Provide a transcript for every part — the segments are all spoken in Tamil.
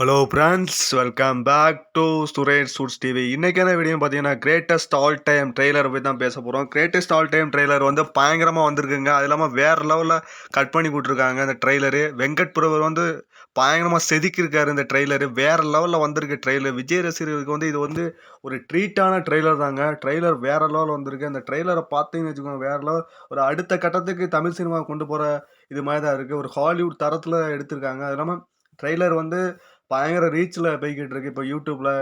Hello friends welcome back to Suresh Suits TV இன்றைக்கான வீடியோ பார்த்தீங்கன்னா கிரேட்டஸ்ட் ஆல் டைம் ட்ரெய்லரை போய் தான் பேச போகிறோம் கிரேட்டஸ்ட் ஆல் டைம் ட்ரெய்லர் வந்து பயங்கரமாக வந்திருக்குங்க. அது இல்லாமல் வேறு லெவலில் கட் பண்ணி கொடுத்துருக்காங்க அந்த ட்ரெய்லரு வெங்கட் புரவர் வந்து பயங்கரமாக செதுக்கியிருக்காரு இந்த ட்ரெய்லரு வேறு லெவலில் வந்திருக்கு ட்ரெய்லர் விஜய் ரசிகர்களுக்கு வந்து இது வந்து ஒரு ட்ரீட்டான ட்ரெய்லர் தாங்க. ட்ரெய்லர் வேறு லெவலில் வந்திருக்கு. அந்த ட்ரெய்லரை பார்த்தீங்கன்னு வச்சுக்கோங்க வேறு லெவல் ஒரு அடுத்த கட்டத்துக்கு தமிழ் சினிமா கொண்டு போகிற இது மாதிரி தான் இருக்குது ஒரு ஹாலிவுட் தரத்தில் எடுத்திருக்காங்க. அது இல்லாமல் ட்ரெய்லர் வந்து பயங்கர ரீச்சில் போய்கிட்டு இருக்கு. இப்போ யூடியூப்பில்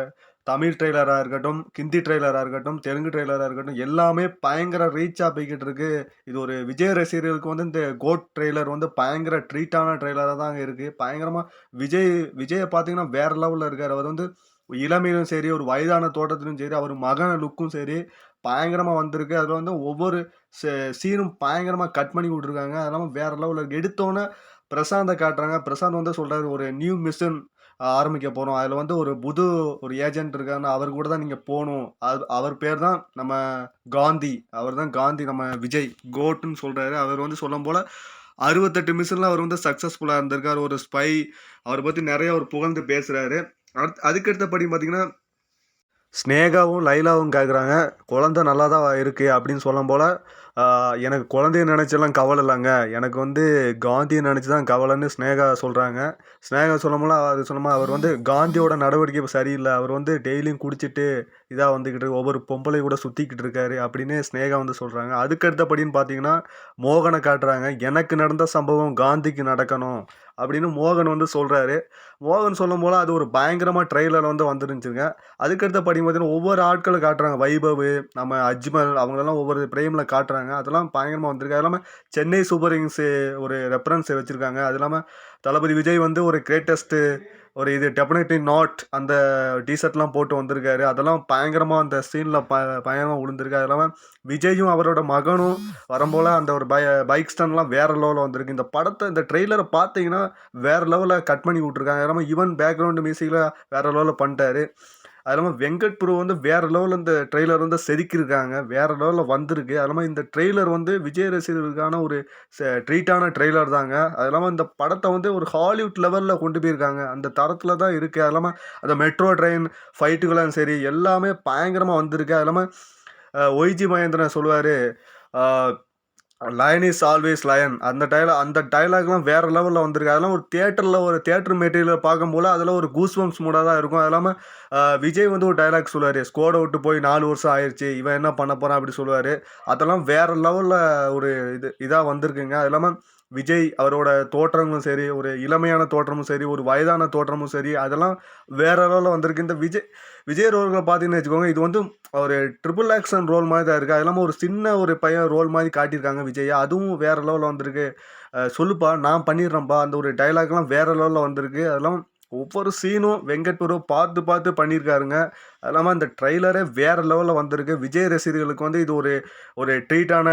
தமிழ் ட்ரெய்லராக இருக்கட்டும் ஹிந்தி ட்ரெய்லராக இருக்கட்டும் தெலுங்கு ட்ரெய்லராக இருக்கட்டும் எல்லாமே பயங்கர ரீச்சாக போய்கிட்டு இருக்கு. இது ஒரு விஜய் ரசிகர்களுக்கு வந்து இந்த கோட் ட்ரெய்லர் வந்து பயங்கர ட்ரீட்டான ட்ரெய்லராக தான் இருக்குது பயங்கரமாக விஜய் விஜயை பார்த்தீங்கன்னா வேறு லெவலில் இருக்கார். அவர் வந்து இளமையிலும் சரி ஒரு வயதான தோட்டத்திலும் சரி அவர் மகன லுக்கும் சரி பயங்கரமாக வந்திருக்கு. அதில் வந்து ஒவ்வொரு சீனும் பயங்கரமாக கட் பண்ணி விட்ருக்காங்க அது இல்லாமல் வேறு லெவலில் எடுத்தோன்னே பிரசாந்தை காட்டுறாங்க. பிரசாந்த் வந்து சொல்கிறாரு ஒரு நியூ மிஷன் ஆரம்பிக்க போகிறோம் அதில் வந்து ஒரு புது ஒரு ஏஜென்ட் இருக்காருன்னு அவர் கூட தான் நீங்கள் போகணும். அது அவர் பேர் தான் நம்ம காந்தி. அவர் தான் காந்தி நம்ம விஜய். கோட்டுன்னு சொல்கிறாரு அவர் வந்து சொல்லும் போல் அறுபத்தெட்டு மிஷனில் அவர் வந்து சக்ஸஸ்ஃபுல்லாக இருந்திருக்கார். ஒரு ஸ்பை அவரை பற்றி நிறைய அவர் புகழ்ந்து பேசுகிறாரு அடுத்து அதுக்கடுத்தபடி பார்த்தீங்கன்னா ஸ்னேகாவும் லைலாவும் கேட்குறாங்க குழந்த நல்லா தான் இருக்குது அப்படின்னு சொல்லும் போல் எனக்கு குழந்தைய நினச்செல்லாம் கவலை இல்லைங்க எனக்கு வந்து காந்தியை நினச்சி தான் கவலைன்னு ஸ்னேகா சொல்கிறாங்க ஸ்னேகா சொல்லும்போது அது சொன்னோமா அவர் வந்து காந்தியோட நடவடிக்கை இப்போ சரியில்லை. அவர் வந்து டெய்லியும் குடிச்சிட்டு இதாக வந்துக்கிட்டு ஒவ்வொரு பொம்பளை கூட சுற்றிக்கிட்டு இருக்காரு அப்படின்னு ஸ்னேகா வந்து சொல்கிறாங்க அதுக்கு அடுத்தபடின்னு பார்த்தீங்கன்னா மோகனை காட்டுறாங்க. எனக்கு நடந்த சம்பவம் காந்திக்கு நடக்கணும் அப்படின்னு மோகன் வந்து சொல்கிறாரு மோகன் சொல்லும் போல் அது ஒரு பயங்கரமாக ட்ரெயிலரில் வந்து வந்துருந்துச்சுங்க. அதுக்கடுத்த படி பார்த்தீங்கன்னா ஒவ்வொரு ஆட்களை காட்டுறாங்க. வைபவ் நம்ம அஜ்மல் அவங்களெல்லாம் ஒவ்வொரு பிரேமில் காட்டுறாங்க. அதெல்லாம் பயங்கரமாக வந்திருக்கு. அது இல்லாமல் சென்னை சூப்பர் கிங்ஸு ஒரு ரெஃபரன்ஸ் வச்சுருக்காங்க. அது இல்லாமல் தளபதி விஜய் வந்து ஒரு கிரேட்டஸ்ட்டு ஒரு இது டெஃபினெட்லி நாட் அந்த டிஷர்ட்லாம் போட்டு வந்திருக்காரு. அதெல்லாம் பயங்கரமாக அந்த சீனில் ப பயங்கரமாக விழுந்திருக்கு அது இல்லாமல் விஜயும் அவரோட மகனும் வரும்போல் அந்த ஒரு பை பைக் ஸ்டன்லாம் வேறு லெவலில் வந்திருக்கு. இந்த படத்தை இந்த ட்ரெய்லரை பார்த்தீங்கன்னா வேறு லெவலில் கட் பண்ணி விட்ருக்காங்க இல்லாமல் ஈவன் பேக்ரவுண்டு மியூசிக்கில் வேறு லெவலில் பண்ணிட்டாரு. அது இல்லாமல் வெங்கட் ப்ரோ வந்து வேறு லெவலில் இந்த ட்ரெய்லர் வந்து செதுக்கியிருக்காங்க. வேறு லெவலில் வந்திருக்கு. அது இல்லாமல் இந்த ட்ரெய்லர் வந்து விஜய் ரசிகர்களுக்கான ஒரு ட்ரீட்டான ட்ரெய்லர் தாங்க. அது இல்லாமல் இந்த படத்தை வந்து ஒரு ஹாலிவுட் லெவலில் கொண்டு போயிருக்காங்க. அந்த தரத்தில் தான் இருக்குது அது இல்லாமல் அந்த மெட்ரோ ட்ரெயின் ஃபைட்டுகளும் சரி எல்லாமே பயங்கரமாக வந்திருக்கு. அது இல்லாமல் ஒய்ஜி மகேந்திரன் சொல்லுவார் லயன் இஸ் ஆல்வேஸ் லயன் அந்த டைலாக் அந்த டைலாக்லாம் வேறு லெவலில் வந்திருக்கு. அதெல்லாம் ஒரு தேட்டரில் ஒரு தேட்டர் மெட்டீரியல் பார்க்கும்போது அதில் ஒரு கூஸ்வம்ஸ் மூடாக தான் இருக்கும். அது இல்லாமல் விஜய் வந்து ஒரு டைலாக் சொல்லுவார் ஸ்கோடை விட்டு போய் நாலு வருஷம் ஆயிடுச்சு இவன் என்ன பண்ண போகிறான் அப்படி சொல்லுவார். அதெல்லாம் வேறு லெவலில் ஒரு இது இதாக வந்திருக்குங்க. அது இல்லாமல் விஜய் அவரோட தோற்றங்களும் சரி ஒரு இளமையான தோற்றமும் சரி ஒரு வயதான தோற்றமும் சரி அதெல்லாம் வேற லெவலில் வந்திருக்கு. இந்த விஜய் விஜய் ரோல்களை பார்த்தீங்கன்னு வச்சுக்கோங்க இது வந்து ஒரு ட்ரிபிள் ஆக்ஷன் ரோல் மாதிரி தான் இருக்குது அது இல்லாமல் ஒரு சின்ன ஒரு பையன் ரோல் மாதிரி காட்டியிருக்காங்க விஜய் அதுவும் வேறு லெவலில் வந்திருக்கு. சொல்லுப்பா நான் பண்ணிடுறேன்ப்பா அந்த ஒரு டைலாக்லாம் வேறு லெவலில் வந்திருக்கு. அதெல்லாம் ஒவ்வொரு சீனும் வெங்கட் பிரபு பார்த்து பார்த்து பண்ணியிருக்காருங்க. அது இல்லாமல் இந்த ட்ரெய்லரே வேறு லெவலில் வந்திருக்கு. விஜய் ரசிகர்களுக்கு வந்து இது ஒரு ஒரு ட்ரீட்டான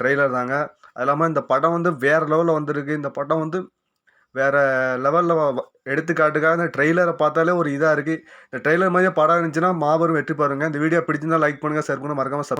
ட்ரெய்லர் தாங்க. அது இல்லாமல் இந்த படம் வந்து வேறு லெவலில் வந்திருக்கு. இந்த படம் வந்து வேறு லெவலில் எடுத்துக்காட்டுக்காக இந்த ட்ரெய்லரை பார்த்தாலே ஒரு இதாக இருக்குது இந்த ட்ரெய்லர் மாதிரியே படம் இருந்துச்சுன்னா மாபெரும் வெற்றி பாருங்கள் இந்த வீடியோ பிடிச்சிருந்தால் லைக் பண்ணுங்கள் ஷேர் பண்ணுங்கள் மறக்காமல்